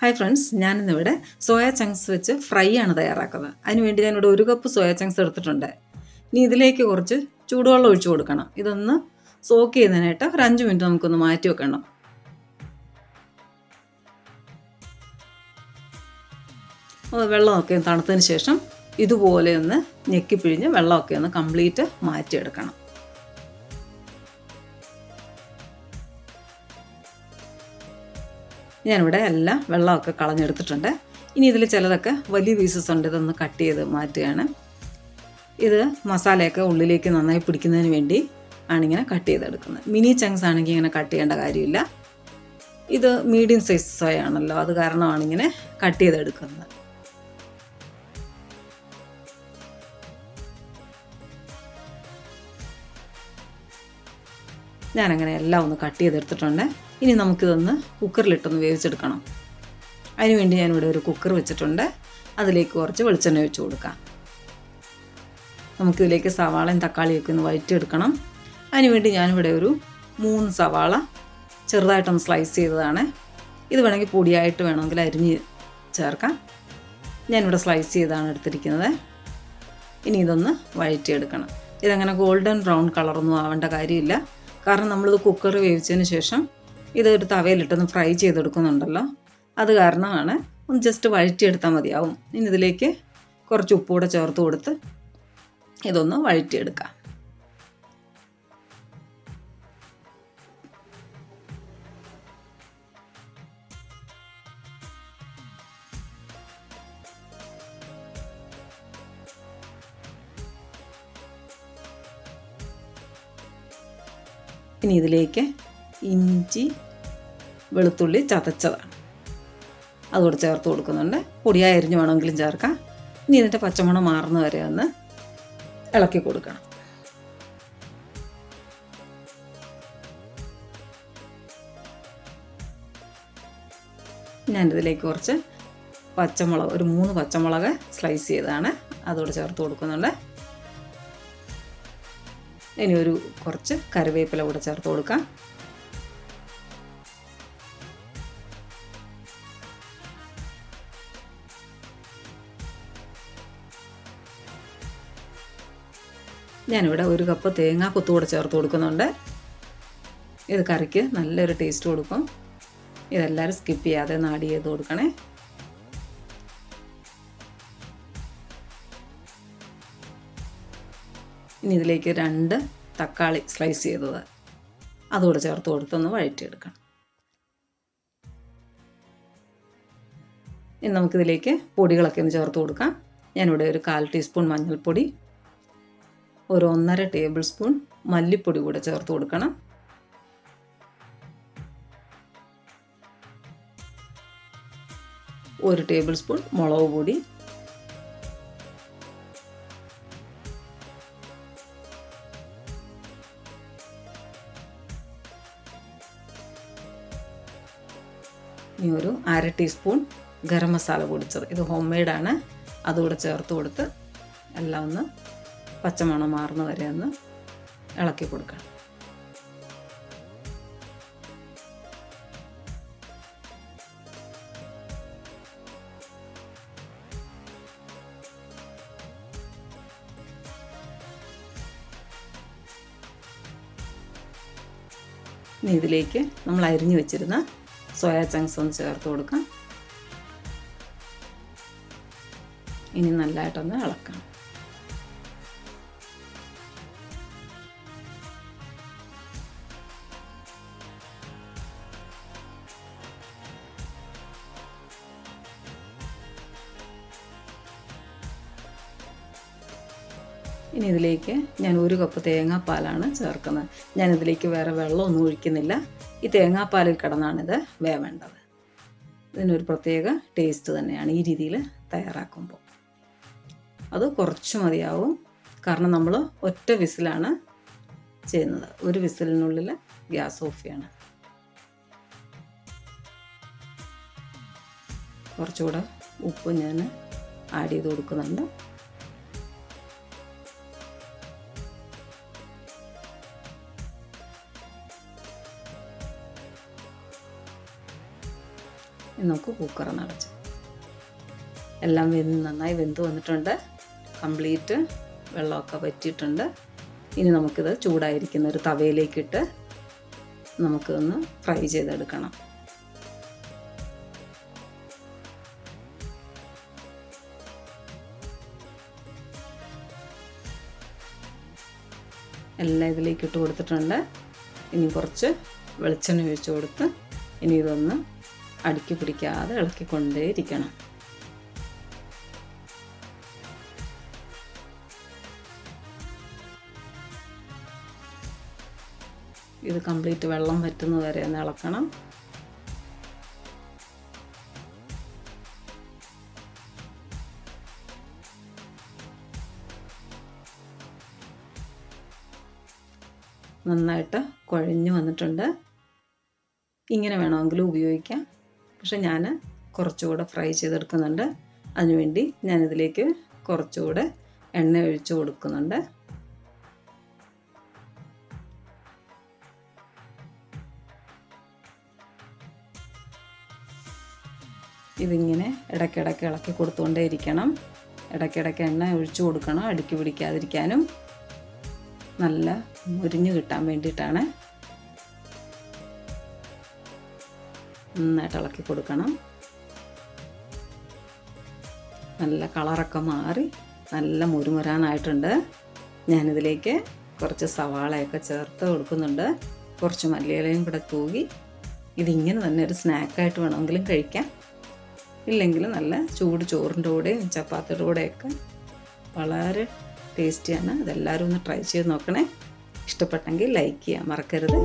Hi friends ഞാനിന്നിവിടെ soya chunks വെച്ച് fry ആണ് തയ്യാറാക്കുന്നത്. അതിനുവേണ്ടി ഞാനിവിടെ ഒരു കപ്പ് സോയ ചങ്ക്സ് എടുത്തിട്ടുണ്ട്. ഇനി ഇതിലേക്ക് കുറച്ച് ചൂടുവെള്ളം ഒഴിച്ചു കൊടുക്കണം. ഇതൊന്ന് സോക്ക് ചെയ്യുന്നതിനായിട്ട് ഒരു അഞ്ച് മിനിറ്റ് നമുക്കൊന്ന് മാറ്റി വെക്കണം. അത് വെള്ളമൊക്കെ തണുത്തതിന് ശേഷം ഇതുപോലെ ഒന്ന് ഞെക്കിപ്പിഴിഞ്ഞ് വെള്ളമൊക്കെ ഒന്ന് കംപ്ലീറ്റ് മാറ്റിയെടുക്കണം. ഞാനിവിടെ എല്ലാം വെള്ളമൊക്കെ കളഞ്ഞെടുത്തിട്ടുണ്ട്. ഇനി ഇതിൽ ചിലതൊക്കെ വലിയ പീസസ് ഉണ്ട് ഇതൊന്ന് കട്ട് ചെയ്ത് മാറ്റുകയാണ്. ഇത് മസാലയൊക്കെ ഉള്ളിലേക്ക് നന്നായി പിടിക്കുന്നതിന് വേണ്ടി ആണിങ്ങനെ കട്ട് ചെയ്തെടുക്കുന്നത്. മിനി ചങ്സ് ആണെങ്കിൽ ഇങ്ങനെ കട്ട് ചെയ്യേണ്ട കാര്യമില്ല. ഇത് മീഡിയം സൈസ് സോയ ആണല്ലോ അത് കാരണമാണ് ഇങ്ങനെ കട്ട് ചെയ്തെടുക്കുന്നത്. ഞാനങ്ങനെ എല്ലാം ഒന്ന് കട്ട് ചെയ്തെടുത്തിട്ടുണ്ട്. ഇനി നമുക്കിതൊന്ന് കുക്കറിലിട്ടൊന്ന് വേവിച്ചെടുക്കണം. അതിനുവേണ്ടി ഞാനിവിടെ ഒരു കുക്കർ വെച്ചിട്ടുണ്ട്. അതിലേക്ക് കുറച്ച് വെളിച്ചെണ്ണ ഒഴിച്ച് കൊടുക്കാം. നമുക്കിതിലേക്ക് സവാളയും തക്കാളിയൊക്കെ ഒന്ന് വഴറ്റിയെടുക്കണം. അതിനുവേണ്ടി ഞാനിവിടെ ഒരു മൂന്ന് സവാള ചെറുതായിട്ടൊന്ന് സ്ലൈസ് ചെയ്തതാണ്. ഇത് വേണമെങ്കിൽ പൊടിയായിട്ട് വേണമെങ്കിൽ അരിഞ്ഞ് ചേർക്കാം. ഞാനിവിടെ സ്ലൈസ് ചെയ്താണ് എടുത്തിരിക്കുന്നത്. ഇനി ഇതൊന്ന് വഴറ്റിയെടുക്കണം. ഇതങ്ങനെ ഗോൾഡൻ ബ്രൗൺ കളറൊന്നും ആവേണ്ട കാര്യമില്ല. കാരണം നമ്മളിത് കുക്കർ വേവിച്ചതിന് ശേഷം ഇത് ഒരു തവയിലിട്ടൊന്ന് ഫ്രൈ ചെയ്തെടുക്കുന്നുണ്ടല്ലോ. അത് കാരണമാണ് ഒന്ന് ജസ്റ്റ് വഴറ്റിയെടുത്താൽ മതിയാവും. ഇനി ഇതിലേക്ക് കുറച്ച് ഉപ്പൂടെ ചേർത്ത് കൊടുത്ത് ഇതൊന്ന് വഴറ്റിയെടുക്കാം. ഇനി ഇതിലേക്ക് ഇഞ്ചി വെളുത്തുള്ളി ചതച്ചതാണ്. അതുകൂടെ ചേർത്ത് കൊടുക്കുന്നുണ്ട്. പൊടിയായി അരിഞ്ഞ് വേണമെങ്കിലും ചേർക്കാം. ഇനി ഇതിന്റെ പച്ചമണം മാറുന്ന വരെ ഒന്ന് ഇളക്കി കൊടുക്കണം. ഞാനിതിലേക്ക് കുറച്ച് പച്ചമുളക് ഒരു മൂന്ന് പച്ചമുളക് സ്ലൈസ് ചെയ്താണ് അതോടെ ചേർത്ത് കൊടുക്കുന്നുണ്ട്. ഇനി ഒരു കുറച്ച് കറിവേപ്പില കൂടെ ചേർത്ത് കൊടുക്കാം. ഞാനിവിടെ ഒരു കപ്പ് തേങ്ങ കൊത്തുകൂടെ ചേർത്ത് കൊടുക്കുന്നുണ്ട്. ഇത് കറിക്ക് നല്ലൊരു ടേസ്റ്റ് കൊടുക്കും. ഇതെല്ലാവരും സ്കിപ്പ് ചെയ്യാതെ നാടി ചെയ്ത് കൊടുക്കണേ. ഇനി ഇതിലേക്ക് രണ്ട് തക്കാളി സ്ലൈസ് ചെയ്തത്. അതുകൂടെ ചേർത്ത് കൊടുത്തൊന്ന് വഴറ്റിയെടുക്കണം. ഇനി നമുക്കിതിലേക്ക് പൊടികളൊക്കെ ഒന്ന് ചേർത്ത് കൊടുക്കാം. ഞാനിവിടെ ഒരു കാൽ ടീസ്പൂൺ മഞ്ഞൾപ്പൊടി ഒരു ഒന്നര ടേബിൾ സ്പൂൺ മല്ലിപ്പൊടി കൂടെ ചേർത്ത് കൊടുക്കണം. ഒരു ടേബിൾ സ്പൂൺ മുളക് പൊടി. ഇനി ഒരു അര ടീസ്പൂൺ ഗരം മസാല പൊടിച്ചത്. ഇത് ഹോം മെയ്ഡാണ്. അതുകൂടെ ചേർത്ത് കൊടുത്ത് എല്ലാം ഒന്ന് പച്ചമണം മാറുന്ന വരെ ഒന്ന് ഇളക്കി കൊടുക്കണം. ഇനി ഇതിലേക്ക് നമ്മൾ അരിഞ്ഞു വെച്ചിരുന്ന സോയാ ചങ്ക്സ് ഒന്ന് ചേർത്ത് കൊടുക്കാം. ഇനി നല്ലതായിട്ടൊന്ന് ഇളക്കണം. ഇനി ഇതിലേക്ക് ഞാൻ ഒരു കപ്പ് തേങ്ങാപ്പാലാണ് ചേർക്കുന്നത്. ഞാൻ ഇതിലേക്ക് വേറെ വെള്ളമൊന്നും ഒഴിക്കുന്നില്ല. ഈ തേങ്ങാപ്പാലിൽ കിടന്നാണിത് വേവേണ്ടത്. ഇതിനൊരു പ്രത്യേക ടേസ്റ്റ് തന്നെയാണ് ഈ രീതിയിൽ തയ്യാറാക്കുമ്പോൾ. അത് കുറച്ച് മതിയാവും. കാരണം നമ്മൾ ഒറ്റ വിസിലാണ് ചെയ്യുന്നത്. ഒരു വിസിലിനുള്ളിൽ ഗ്യാസ് ഓഫ് കുറച്ചുകൂടെ ഉപ്പ് ഞാൻ ആഡ് ചെയ്ത് കൊടുക്കുന്നുണ്ട്. നമുക്ക് കുക്കർ നടച്ച് എല്ലാം വെന്ത് നന്നായി വെന്ത് വന്നിട്ടുണ്ട്. കംപ്ലീറ്റ് വെള്ളമൊക്കെ വറ്റിയിട്ടുണ്ട്. ഇനി നമുക്കിത് ചൂടായിരിക്കുന്ന ഒരു തവയിലേക്കിട്ട് നമുക്കൊന്ന് ഫ്രൈ ചെയ്തെടുക്കണം. എല്ലാം ഇതിലേക്ക് ഇട്ട് കൊടുത്തിട്ടുണ്ട്. ഇനി കുറച്ച് വെളിച്ചെണ്ണ ഒഴിച്ച് കൊടുത്ത് ഇനി ഇതൊന്ന് അടുക്കി പിടിക്കാതെ ഇളക്കിക്കൊണ്ടേയിരിക്കണം ഇത് കംപ്ലീറ്റ് വെള്ളം വറ്റുന്നത് വരെ ഒന്ന് ഇളക്കണം. നന്നായിട്ട് കുഴഞ്ഞു വന്നിട്ടുണ്ട്. ഇങ്ങനെ വേണമെങ്കിലും ഉപയോഗിക്കാം. പക്ഷെ ഞാൻ കുറച്ചുകൂടെ ഫ്രൈ ചെയ്തെടുക്കുന്നുണ്ട്. അതിനുവേണ്ടി ഞാനിതിലേക്ക് കുറച്ചുകൂടെ എണ്ണ ഒഴിച്ച് കൊടുക്കുന്നുണ്ട്. ഇതിങ്ങനെ ഇടയ്ക്കിടയ്ക്ക് ഇളക്കി കൊടുത്തുകൊണ്ടേ ഇരിക്കണം ഇടയ്ക്കിടയ്ക്ക് എണ്ണ ഒഴിച്ചു കൊടുക്കണം. അടുക്കി പിടിക്കാതിരിക്കാനും നല്ല മുരിഞ്ഞു കിട്ടാൻ വേണ്ടിയിട്ടാണ് നന്നായിട്ട് ഇളക്കി കൊടുക്കണം. നല്ല കളറൊക്കെ മാറി നല്ല മുരുമുരാനായിട്ടുണ്ട്. ഞാനിതിലേക്ക് കുറച്ച് സവാളയൊക്കെ ചേർത്ത് കൊടുക്കുന്നുണ്ട്. കുറച്ച് മല്ലിയിലയും കൂടെ തൂകി ഇതിങ്ങനെ തന്നെ ഒരു സ്നാക്കായിട്ട് വേണമെങ്കിലും കഴിക്കാം. ഇല്ലെങ്കിൽ നല്ല ചൂട് ചോറിന്റെ കൂടെയും ചപ്പാത്തിയുടെ കൂടെയൊക്കെ വളരെ ടേസ്റ്റിയാണ്. അതെല്ലാവരും ഒന്ന് ട്രൈ ചെയ്ത് നോക്കണേ. ഇഷ്ടപ്പെട്ടെങ്കിൽ ലൈക്ക് ചെയ്യാൻ മറക്കരുത്.